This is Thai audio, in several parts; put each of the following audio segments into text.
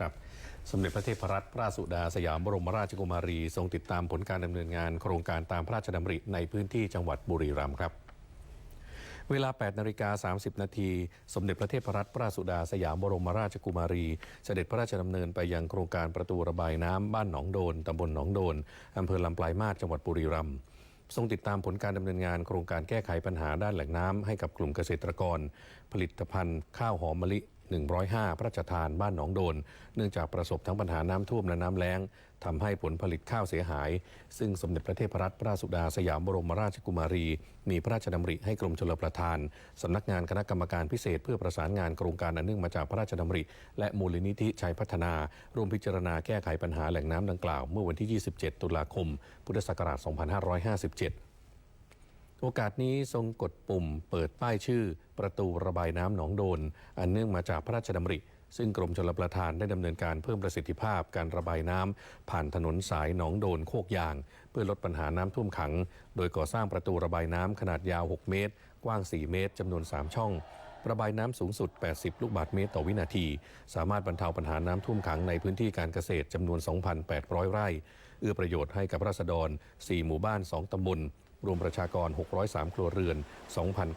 ครับสมเด็จพระเทพรัตนราชสุดาสยามบรมราชกุมารี ทรงติดตามผลการดำเนินงานโครงการตามพระราชดำริในพื้นที่จังหวัดบุรีรัมย์ครับ เวลา 8นาฬิกา30 นาที สมเด็จพระเทพรัตนราชสุดาสยามบรมราชกุมารี เสด็จพระราชดำเนินไปยังโครงการประตูระบายน้ำบ้านหนองโดนตำบลหนองโดนอำเภอลำปลายมาศจังหวัดบุรีรัมย์ทรงติดตามผลการดำเนินงานโครงการแก้ไขปัญหาด้านแหล่งน้ำให้กับกลุ่มเกษตรกร ผลิตภัณฑ์ ข้าวหอมมะลิ 105 พระราชทานบ้านหนองโดน เนื่องจากประสบทั้งปัญหาน้ำท่วมและน้ำแล้งทำให้ผลผลิตข้าวเสียหาย ซึ่งสมเด็จพระเทพรัตนราชสุดาสยามบรมราชกุมารี มีพระราชดำริให้กรมชลประทานสำนักงานคณะกรรมการพิเศษ เพื่อประสานงานโครงการอันเนื่องมาจากพระราชดำริ และมูลนิธิชัยพัฒนา ร่วมพิจารณาแก้ไขปัญหาแหล่งน้ำดังกล่าว เมื่อวันที่ 27 ตุลาคม พุทธศักราช 2557 โอกาสนี้ทรงกดปุ่มเปิดป้ายชื่อ ประตูระบายน้ำหนองโดน อันเนื่องมาจากพระราชดำริ ซึ่งกรมชลประทานได้ดำเนินการเพิ่มประสิทธิภาพการระบายน้ำผ่านถนนสายหนองโดนโคกยาง เพื่อลดปัญหาน้ำท่วมขัง โดยก่อสร้างประตูระบายน้ำขนาดยาว 6 เมตร กว้าง 4 เมตรจำนวน 3 ช่องระบายน้ำสูงสุด 80 ลูกบาศก์เมตรต่อวินาที สามารถบรรเทาปัญหาน้ำท่วมขังในพื้นที่การเกษตรจำนวน 2,800 ไร่ เอื้อประโยชน์ให้กับราษฎร 4 หมู่บ้าน 2 ตำบล รวมประชากร 603 ครัวเรือน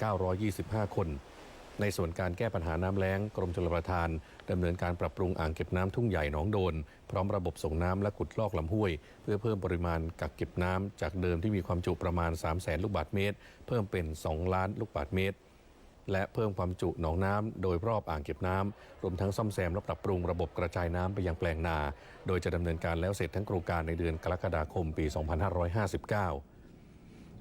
2,925 คน ในส่วนการแก้ปัญหาน้ำแล้ง กรมชลประทานดำเนินการปรับปรุงอ่างเก็บน้ำทุ่งใหญ่หนองโดน พร้อมระบบส่งน้ำและขุดลอกลำห้วย เพื่อเพิ่มปริมาณกักเก็บน้ำจากเดิมที่มีความจุประมาณ 3 0 0แสนลูกบาศก์เมตร เพิ่มเป็น 2 ล้านลูกบาศก์เมตรและเพิ่มความจุหนองน้ำโดยรอบอ่างเก็บน้ำรวมทั้งซ่อมแซมและปรับปรุงระบบกระจายน้ำไปยังแปลงนา โดยจะดำเนินการแล้วเสร็จทั้งโครงการในเดือนกรกฎาคมปี 2559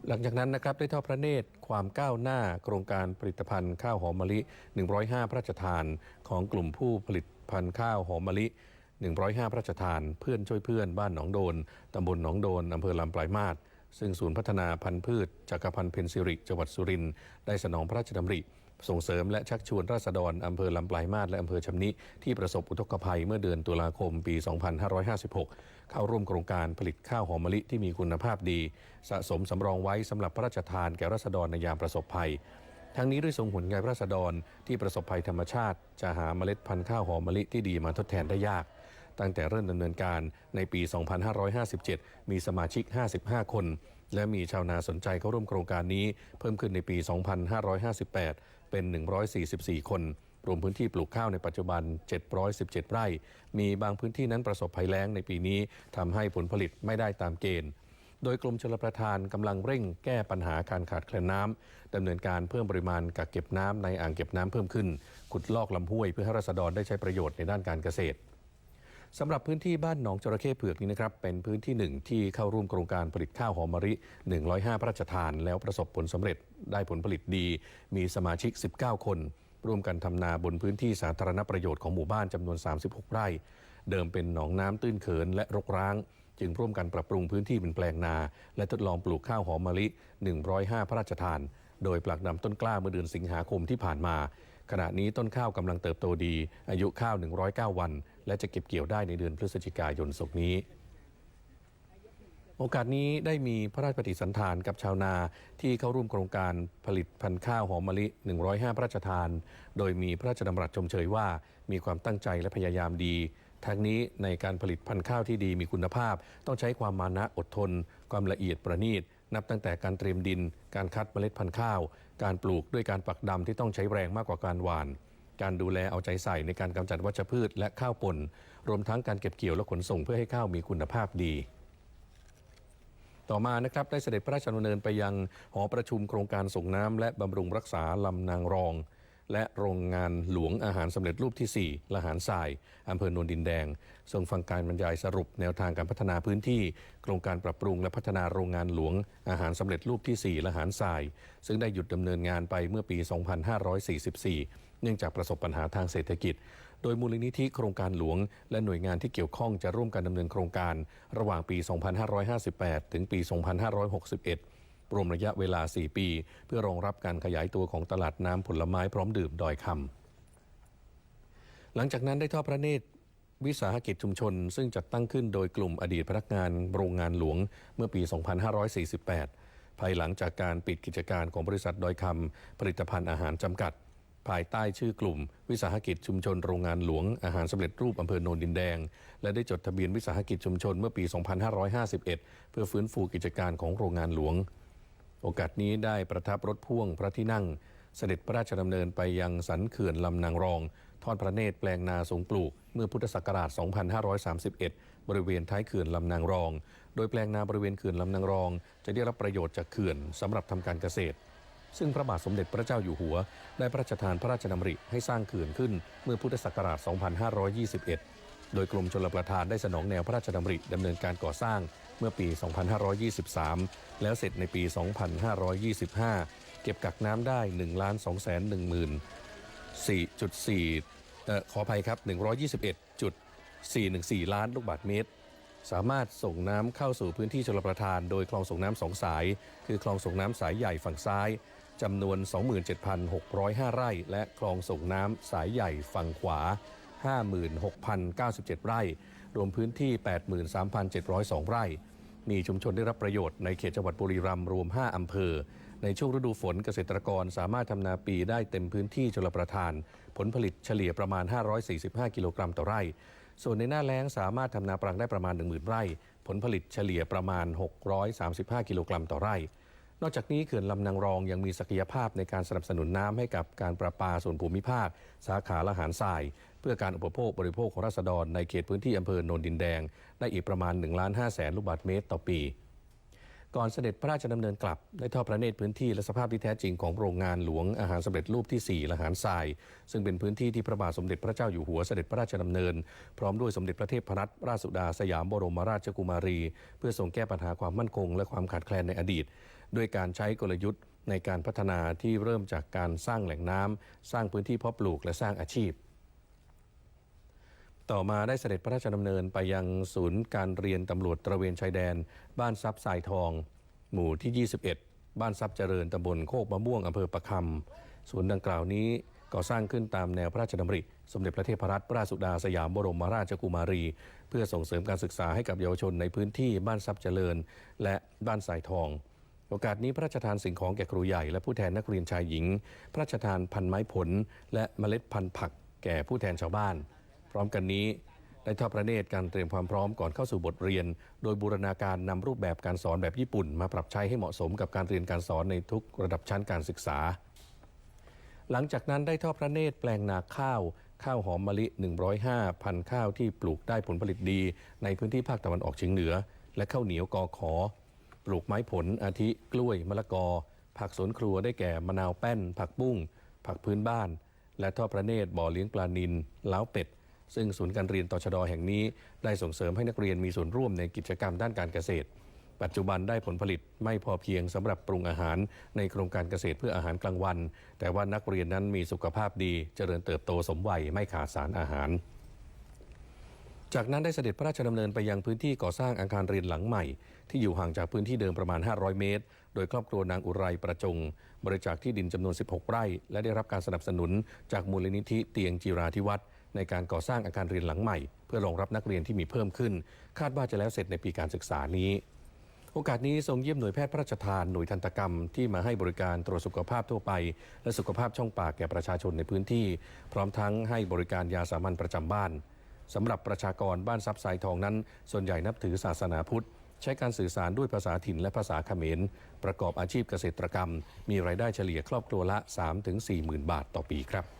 หลังจากนั้นนะครับได้ทอดพระเนตรความก้าวหน้าโครงการผลิตภัณฑ์ข้าวหอมมะลิ 105 พระราชทาน ของกลุ่มผู้ผลิตพันธุ์ข้าวหอมมะลิ 105 พระราชทาน เพื่อนช่วยเพื่อนบ้านหนองโดน ตำบลหนองโดน อำเภอลำปลายมาศซึ่งศูนย์พัฒนาพันธุ์พืชจักรพันธ์เพนซิริจังหวัดสุรินทร์ได้สนองพระราชดำริ ส่งเสริมและชักชวนราษฎรอำเภอลำปลายมาศและอำเภอชำนิที่ประสบอุทกภัยเมื่อเดือนตุลาคมปี 2556 เข้าร่วมโครงการผลิตข้าวหอมมะลิที่มีคุณภาพดี สะสมสำรองไว้สำหรับพระราชทานแก่ราษฎรในยามประสบภัย ทั้งนี้ด้วยทรงหุนใยราษฎรที่ประสบภัยธรรมชาติ จะหาเมล็ดพันธุ์ข้าวหอมมะลิที่ดีมาทดแทนได้ยาก ตั้งแต่เริ่มดำเนินการในปี 2557 มีสมาชิก 55 คน และมีชาวนาสนใจเข้าร่วมโครงการนี้เพิ่มขึ้นในปี 2558 เป็น 144 คน รวมพื้นที่ปลูกข้าวในปัจจุบัน 717 ไร่ มีบางพื้นที่นั้นประสบภัยแล้งในปีนี้ทำให้ผลผลิตไม่ได้ตามเกณฑ์โดยกรมชลประทานกำลังเร่งแก้ปัญหาการขาดแคลนน้ำดำเนินการเพิ่มปริมาณกักเก็บน้ำในอ่างเก็บน้ำเพิ่มขึ้น ขุดลอกลำห้วยเพื่อให้รัษฎรได้ใช้ประโยชน์ในด้านการเกษตร สำหรับพื้นที่บ้านหนองจระเข้เผือกนี้นะครับเป็นพื้นที่หนึ่งที่เข้าร่วมโครงการผลิตข้าวหอมมะลิ 105 พระราชทาน แล้วประสบผลสำเร็จได้ผลผลิตดี มีสมาชิก 19 คน ร่วมกันทำนาบนพื้นที่สาธารณประโยชน์ของหมู่บ้านจำนวน 36 ไร่ เดิมเป็นหนองน้ำตื้นเขินและรกร้าง จึงร่วมกันปรับปรุงพื้นที่เป็นแปลงนา และทดลองปลูกข้าวหอมมะลิ 105 พระราชทาน โดยปลักดำต้นกล้าเมื่อเดือนสิงหาคมที่ผ่านมาขณะนี้ต้นข้าวกำลังเติบโตดี อายุข้าว 109 วัน และจะเก็บเกี่ยวได้ในเดือนพฤศจิกายนศกนี้ โอกาสนี้ได้มีพระราชปฏิสันถานกับชาวนาที่เข้าร่วมโครงการผลิตพันธุ์ข้าวหอมมะลิ 105 พระราชทาน โดยมีพระราชดำรัสชมเชยว่ามีความตั้งใจและพยายามดีทั้งนี้ในการผลิตพันธุ์ข้าวที่ดีมีคุณภาพ ต้องใช้ความมานะอดทน ความละเอียดประณีต นับตั้งแต่การเตรียมดิน การคัดเมล็ดพันธุ์ข้าว การปลูกด้วยการปักดำที่ต้องใช้แรงมากกว่าการหว่าน การดูแลเอาใจใส่ในการกำจัดวัชพืชและข้าวปนรวมทั้งการเก็บเกี่ยวและขนส่งเพื่อให้ข้าวมีคุณภาพดี ต่อมานะครับได้เสด็จพระราชดำเนินไปยังหอประชุมโครงการส่งน้ำและบำรุงรักษาลำนางรอง และโรงงานหลวงอาหารสำเร็จรูปที่ 4 ละหารทรายอำเภอโนนดินแดงทรงฟังการบรรยายสรุปแนวทางการพัฒนาพื้นที่ โครงการปรับปรุงและพัฒนาโรงงานหลวง อาหารสำเร็จรูปที่ 4 ละหารทราย ซึ่งได้หยุดดำเนินงานไปเมื่อปี 2544 เนื่องจากประสบปัญหาทางเศรษฐกิจ โดยมูลนิธิโครงการหลวง และหน่วยงานที่เกี่ยวข้องจะร่วมกันดำเนินโครงการ ระหว่างปี 2558 ถึงปี 2561 รวมระยะเวลา 4 ปี เพื่อรองรับการขยายตัวของตลาดน้ำผลไม้พร้อมดื่มดอยคำหลังจากนั้นได้ทอดพระเนตรวิสาหกิจชุมชน ซึ่งจัดตั้งขึ้นโดยกลุ่มอดีตพนักงานโรงงานหลวงเมื่อปี 2548 ภายหลังจากการปิดกิจการของบริษัทดอยคำผลิตภัณฑ์อาหารจำกัด ภายใต้ชื่อกลุ่ม วิสาหกิจชุมชนโรงงานหลวงอาหารสำเร็จรูปอำเภอโนนดินแดง และได้จดทะเบียนวิสาหกิจชุมชนเมื่อปี 2551 เพื่อฟื้นฟูกิจการของโรงงานหลวง โอกาสนี้ได้ประทับรถพ่วงพระที่นั่ง เสด็จพระราชดำเนินไปยังสันเขื่อนลำนางรอง ทอดพระเนตรแปลงนาสงปลูก เมื่อพุทธศักราช 2531 บริเวณท้ายเขื่อนลำนางรอง โดยแปลงนาบริเวณเขื่อนลำนางรอง จะได้รับประโยชน์จากเขื่อนสำหรับทำการเกษตร ซึ่งพระบาทสมเด็จพระเจ้าอยู่หัว ได้พระราชทานพระราชดำริให้สร้างเขื่อนขึ้นเมื่อพุทธศักราช 2521 โดยกรมชลประทานได้สนองแนวพระราชดำริดำเนินการก่อสร้างเมื่อปี 2523 แล้วเสร็จในปี 2525 เก็บกักน้ำได้ 1 2 1 1 4.4เอ่อขออภัยครับ 121.414 ล้านลูกบาศก์เมตรสามารถส่งน้ำเข้าสู่พื้นที่ชลประทาน โดยคลองส่งน้ำสองสาย คือคลองส่งน้ำสายใหญ่ฝั่งซ้าย จำนวน 27,605 ไร่ และคลองส่งน้ำสายใหญ่ฝั่งขวา 56,097 ไร่ รวมพื้นที่ 83,702 ไร่ มีชุมชนได้รับประโยชน์ในเขตจังหวัดบุรีรัมย์รวม 5 อำเภอ ในช่วงฤดูฝนเกษตรกรสามารถทำนาปีได้เต็มพื้นที่ชลประทาน ผลผลิตเฉลี่ยประมาณ 545 กิโลกรัมต่อไร่ ส่วนในหน้าแล้งสามารถทำนาปรังได้ประมาณ 10,000 ไร่ ผลผลิตเฉลี่ยประมาณ 635 กิโลกรัมต่อไร่ นอกจากนี้เขื่อนลำนางรองยังมีศักยภาพในการสนับสนุนน้ำให้กับการประปาส่วนภูมิภาค สาขาละหารทราย เพื่อการอุปโภคบริโภคของราษฎรในเขตพื้นที่อำเภอโนนดินแดง ได้อีกประมาณ1ล้าน5แสนลูกบาศก์เมตรต่อปี ก่อนเสด็จพระราชดำเนินกลับ ได้ทอดพระเนตรพื้นที่และสภาพที่แท้จริงของโรงงานหลวงอาหารสำเร็จรูปที่ 4 ละหารทราย ซึ่งเป็นพื้นที่ที่พระบาทสมเด็จพระเจ้าอยู่หัวเสด็จพระราชดำเนิน พร้อมด้วยสมเด็จพระเทพรัตนราชสุดาสยามบรมราชกุมารี เพื่อทรงแก้ปัญหาความมั่นคง และความขาดแคลนในอดีต ด้วยการใช้กลยุทธ์ในการพัฒนาที่เริ่มจากการสร้างแหล่งน้ำสร้างพื้นที่เพาะปลูกและสร้างอาชีพ ต่อมาได้เสด็จพระราชดำเนินไปยังศูนย์การเรียนตำรวจตระเวนชายแดน บ้านทรัพย์ทรายทอง หมู่ที่ 21 บ้านทรัพย์เจริญตำบลโคกมะม่วงอำเภอประคำศูนย์ดังกล่าวนี้ก่อสร้างขึ้นตามแนวพระราชดำริ สมเด็จพระเทพรัตนราชสุดาสยามบรมราชกุมารี เพื่อส่งเสริมการศึกษาให้กับเยาวชนในพื้นที่บ้านทรัพย์เจริญ และบ้านสายทอง โอกาสนี้พระราชทานสิ่งของแก่ครูใหญ่และผู้แทนนักเรียนชายหญิง พระราชทานพันไม้ผล และเมล็ดพันธุ์ผักแก่ผู้แทนชาวบ้าน พร้อมกันนี้ได้ทอดพระเนตรการเตรียมความพร้อมก่อนเข้าสู่บทเรียน โดยบูรณาการนำรูปแบบการสอนแบบญี่ปุ่น มาปรับใช้ให้เหมาะสมกับการเรียนการสอนในทุกระดับชั้นการศึกษา หลังจากนั้นได้ทอดพระเนตรแปลงนาข้าว ข้าวหอมมะลิ 105 พันข้าวที่ปลูกได้ผลผลิตดี ในพื้นที่ภาคตะวันออกเฉียงเหนือ และข้าวเหนียวกอขอ ปลูกไม้ผลอาทิกล้วยมะละกอ ผักสวนครัวได้แก่มะนาวแป้น ผักบุ้ง ผักพื้นบ้าน และทอดพระเนตรบ่อเลี้ยงปลานิลเล้าเป็ด ซึ่งศูนย์การเรียนต่อชดแห่งนี้ ได้ส่งเสริมให้นักเรียนมีส่วนร่วมในกิจกรรมด้านการเกษตร ปัจจุบันได้ผลผลิตไม่พอเพียงสำหรับปรุงอาหารในโครงการเกษตรเพื่ออาหารกลางวัน แต่ว่านักเรียนนั้นมีสุขภาพดีเจริญเติบโตสมวัยไม่ขาดสารอาหาร จากนั้นได้เสด็จพระราชดำเนินไปยังพื้นที่ก่อสร้างอาคารเรียนหลังใหม่ ที่อยู่ห่างจากพื้นที่เดิมประมาณ 500 เมตร โดยครอบครัวนางอุไรประจง บริจาคที่ดินจำนวน 16 ไร่ และได้รับการสนับสนุนจากมูลนิธิเตียงจีราธิวัฒน์ในการก่อสร้างอาคารเรียนหลังใหม่ เพื่อรองรับนักเรียนที่มีเพิ่มขึ้น คาดว่าจะแล้วเสร็จในปีการศึกษานี้ โอกาสนี้ทรงเยี่ยมหน่วยแพทย์พระราชทานหน่วยทันตกรรม ที่มาให้บริการตรวจสุขภาพทั่วไป และสุขภาพช่องปากแก่ประชาชนในพื้นที่ พร้อมทั้งให้บริการยาสามัญประจำบ้าน สำหรับประชากรบ้านทรัพย์สายทองนั้น ส่วนใหญ่นับถือศาสนาพุทธ ใช้การสื่อสารด้วยภาษาถิ่นและภาษาเขมร ประกอบอาชีพเกษตรกรรม มีรายได้เฉลี่ยครอบครัวละ 3-4หมื่นบาทต่อปีครับ